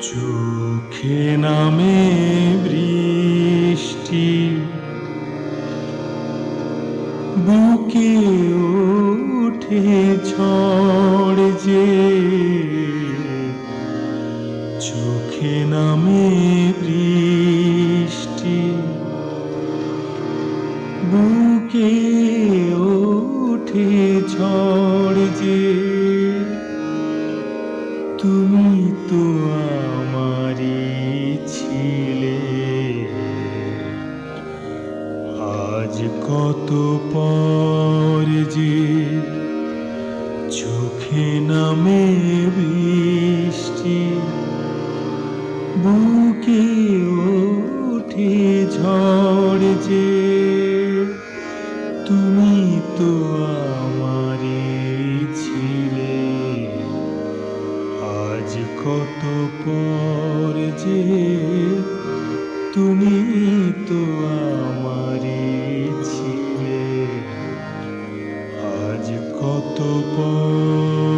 চোখে নামে বৃষ্টি বুকে ওঠে ঝড় যে চোখে নামে বৃষ্টি বুকে ওঠে ঝড় যে। তুমি তো আমারই ছিলে। আজ কত পর যে চোখে নামে বৃষ্টি, বুকে ওঠে ঝড় যে, তুমি তো আমারই কত পর যে তুমি তো আমারই ছিলে আজ কত পর